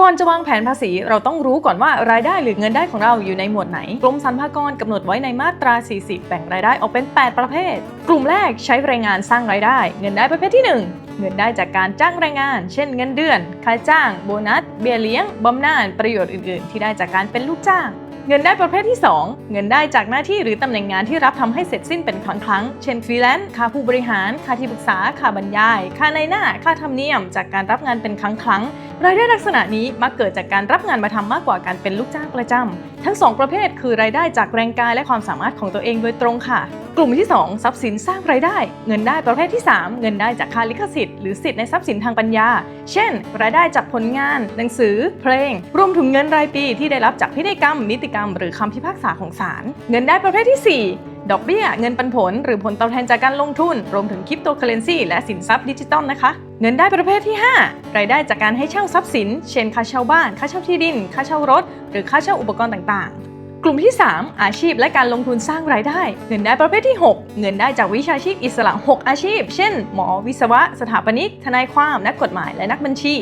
ก่อนจะวางแผนภาษีเราต้องรู้ก่อนว่ารายได้หรือเงินได้ของเราอยู่ในหมวดไหน กรมสรรพากรกำหนดไว้ในมาตรา 40 แบ่งรายได้ออกเป็น 8 ประเภท กลุ่มแรกใช้แรงงานสร้างรายได้ เงินได้ประเภทที่ 1 เงินได้จากการจ้างแรงงาน เช่นเงินเดือน ค่าจ้าง โบนัส เบี้ยเลี้ยง บำนาญ ประโยชน์อื่น ๆ ที่ได้จากการเป็นลูกจ้าง เงินได้ประเภทที่ 2 เงินได้จากหน้าที่หรือตำแหน่งงานที่รับทำให้เสร็จสิ้นเป็นครั้งครั้ง เช่นฟรีแลนซ์ ค่าผู้บริหาร ค่าที่ปรึกษา ค่าบรรยาย ค่าในหน้า ค่าธรรมเนียม จากการรับงานเป็นครั้งครั้ง รายได้ลักษณะนี้มักเกิดจากการรับงานมาทำมากกว่าการเป็นลูกจ้างประจำทั้งสองประเภทคือรายได้จากแรงกายและความสามารถของตัวเองโดยตรงค่ะกลุ่มที่ 2 ทรัพย์สินสร้างรายได้ เงินได้ประเภทที่ 3 เงินได้จากค่าลิขสิทธิ์หรือสิทธิ์ในทรัพย์สินทางปัญญา เช่น รายได้จากผลงาน หนังสือ เพลง รวมถึงเงินรายปีที่ได้รับจากพินัยกรรม นิติกรรม หรือคำพิพากษาของศาล เงินได้ประเภทที่ 4 ดอกเบี้ย เงินปันผล หรือผลตอบแทนจากการลงทุน รวมถึงคริปโตเคอเรนซีและสินทรัพย์ดิจิตอลนะคะ เงินได้ประเภทที่ 5 รายได้จากการให้เช่าทรัพย์สิน เช่นค่าเช่าบ้าน ค่าเช่าที่ดิน ค่าเช่ารถ หรือค่าเช่าอุปกรณ์ต่างๆกลุ่มที่ 3 อาชีพและการลงทุนสร้างรายได้ เงินได้ประเภทที่ 6 เงินได้จากวิชาชีพอิสระ 6 อาชีพ เช่น หมอวิศวะ สถาปนิก ทนายความ นักกฎหมาย และนักบัญชี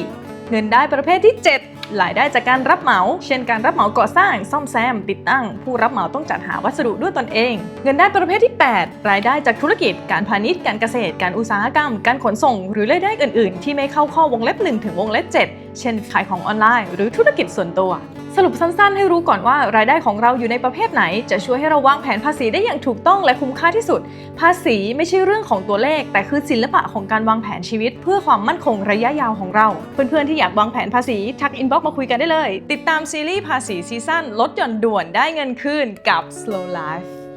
เงินได้ประเภทที่ 7 รายได้จากการรับเหมา เช่นการรับเหมาก่อสร้าง ซ่อมแซม ติดตั้ง ผู้รับเหมาต้องจัดหาวัสดุด้วยตนเอง เงินได้ประเภทที่ 8 รายได้จากธุรกิจ การพาณิชย์ การเกษตร การอุตสาหกรรม การขนส่ง หรือรายได้อื่น ๆ ที่ไม่เข้าข้อวงเล็บ1ถึงวงเล็บ7 เช่นขายของออนไลน์ หรือธุรกิจส่วนตัว สรุปสั้นๆ ให้รู้ก่อนว่ารายได้ของเราอยู่ในประเภทไหน จะช่วยให้เราวางแผนภาษีได้อย่างถูกต้องและคุ้มค่าที่สุด ภาษีไม่ใช่เรื่องของตัวเลข แต่คือศิลปะของการวางแผนชีวิต เพื่อความมั่นคงระยะยาวของเรา เพื่อนๆที่อยากวางแผนภาษีทักอินบ็อกมาคุยกันได้เลย ติดตามซีรีส์ภาษีซีซั่นลดหย่อนด่วนได้เงินคืนกับ Slow Life